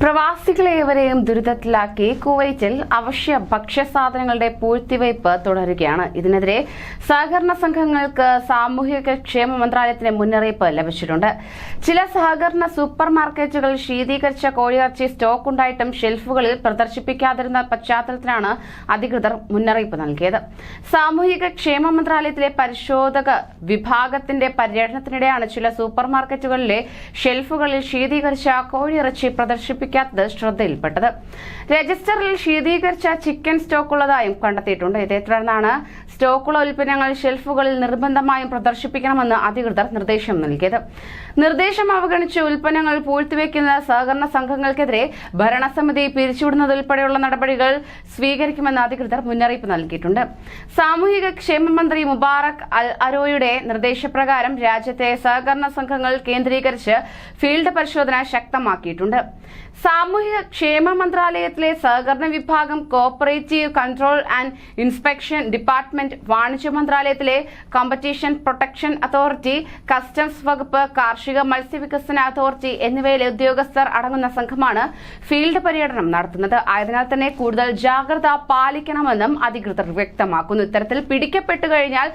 പ്രവാസികളേവരെയും ദുരിതത്തിലാക്കി കുവൈറ്റിൽ അവശ്യ ഭക്ഷ്യസാധനങ്ങളുടെ പൂഴ്ത്തിവയ്പ് തുടരുകയാണ്. ഇതിനെതിരെ സഹകരണ സംഘങ്ങൾക്ക് സാമൂഹിക ക്ഷേമ മന്ത്രാലയത്തിന് മുന്നറിയിപ്പ് ലഭിച്ചിട്ടുണ്ട്. ചില സഹകരണ സൂപ്പർ മാർക്കറ്റുകൾ ശീതീകരിച്ച കോഴിയിറച്ചി സ്റ്റോക്ക് ഉണ്ടായിട്ടും ഷെൽഫുകളിൽ പ്രദർശിപ്പിക്കാതിരുന്ന പശ്ചാത്തലത്തിലാണ് അധികൃതർ മുന്നറിയിപ്പ് നൽകിയത്. സാമൂഹിക ക്ഷേമ മന്ത്രാലയത്തിലെ പരിശോധക വിഭാഗത്തിന്റെ പര്യടനത്തിനിടെയാണ് ചില സൂപ്പർ മാർക്കറ്റുകളിലെ ഷെൽഫുകളിൽ ശീതീകരിച്ച കോഴിയിറച്ചി പ്രദർശിപ്പിക്കാത്തത് ശ്രദ്ധയിൽപ്പെട്ടത്. രജിസ്റ്ററിൽ ശീതീകരിച്ച ചിക്കൻ സ്റ്റോക്ക് ഉള്ളതായും കണ്ടെത്തിയിട്ടുണ്ട്. ഇതേ തുടർന്നാണ് സ്റ്റോക്കുള്ള ഉൽപ്പന്നങ്ങൾ ഷെൽഫുകളിൽ നിർബന്ധമായും പ്രദർശിപ്പിക്കണമെന്ന് അധികൃതർ നിർദ്ദേശം നൽകിയത്. നിർദ്ദേശം അവഗണിച്ച് ഉൽപ്പന്നങ്ങൾ പൂഴ്ത്തിവെക്കുന്ന സഹകരണ സംഘങ്ങൾക്കെതിരെ ഭരണസമിതി പിരിച്ചുവിടുന്നതുൾപ്പെടെയുള്ള നടപടികൾ സ്വീകരിക്കുമെന്ന് അധികൃതർ മുന്നറിയിപ്പ് നൽകിയിട്ടുണ്ട്. സാമൂഹിക ക്ഷേമ മന്ത്രി മുബാറക് അൽ അരോയുടെ നിർദ്ദേശപ്രകാരം രാജ്യത്തെ സഹകരണ സംഘങ്ങൾ കേന്ദ്രീകരിച്ച് ഫീൽഡ് പരിശോധന ശക്തമാക്കിയിട്ടുണ്ട്. സാമൂഹിക ക്ഷേമ മന്ത്രാലയത്തിലെ സഹകരണ വിഭാഗം cooperative control and inspection department വാണിജ്യ മന്ത്രാലയത്തിലെ കോമ്പറ്റീഷൻ പ്രൊട്ടക്ഷൻ അതോറിറ്റി കസ്റ്റംസ് വകുപ്പ് കാർഷിക മത്സ്യവികസന അതോറിറ്റി എന്നിവയിലെ ഉദ്യോഗസ്ഥർ അടങ്ങുന്ന സംഘമാണ് ഫീൽഡ് പര്യടനം നടത്തുന്നത്. ആയതിനാൽ തന്നെ കൂടുതൽ ജാഗ്രത പാലിക്കണമെന്നും അധികൃതർ വ്യക്തമാക്കുന്നു. ഇത്തരത്തിൽ പിടിക്കപ്പെട്ടു കഴിഞ്ഞാൽ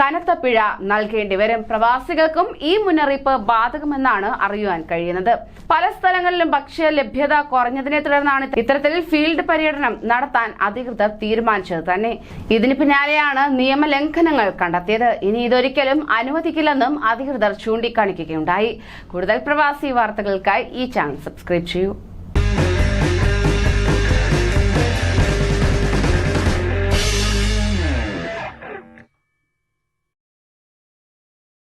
കനത്ത പിഴ നൽകേണ്ടി വരും. പ്രവാസികൾക്കും ഈ മുന്നറിയിപ്പ് ബാധകമെന്നാണ് അറിയുവാൻ കഴിയുന്നത്. പല സ്ഥലങ്ങളിലും ഭക്ഷ്യ ലഭ്യത കുറഞ്ഞതിനെ തുടർന്നാണ് ഇത്തരത്തിൽ ഫീൽഡ് പര്യടനം നടത്താൻ അധികൃതർ തീരുമാനിച്ചത് തന്നെ. ഇതിന് പിന്നാലെയാണ് നിയമലംഘനങ്ങൾ കണ്ടെത്തിയത്. ഇനി ഇതൊരിക്കലും അനുവദിക്കില്ലെന്നും അധികൃതർ ചൂണ്ടിക്കാണിക്കുകയുണ്ടായി. കൂടുതൽ പ്രവാസി വാർത്തകൾക്കായി ഈ ചാനൽ സബ്സ്ക്രൈബ് ചെയ്യൂ.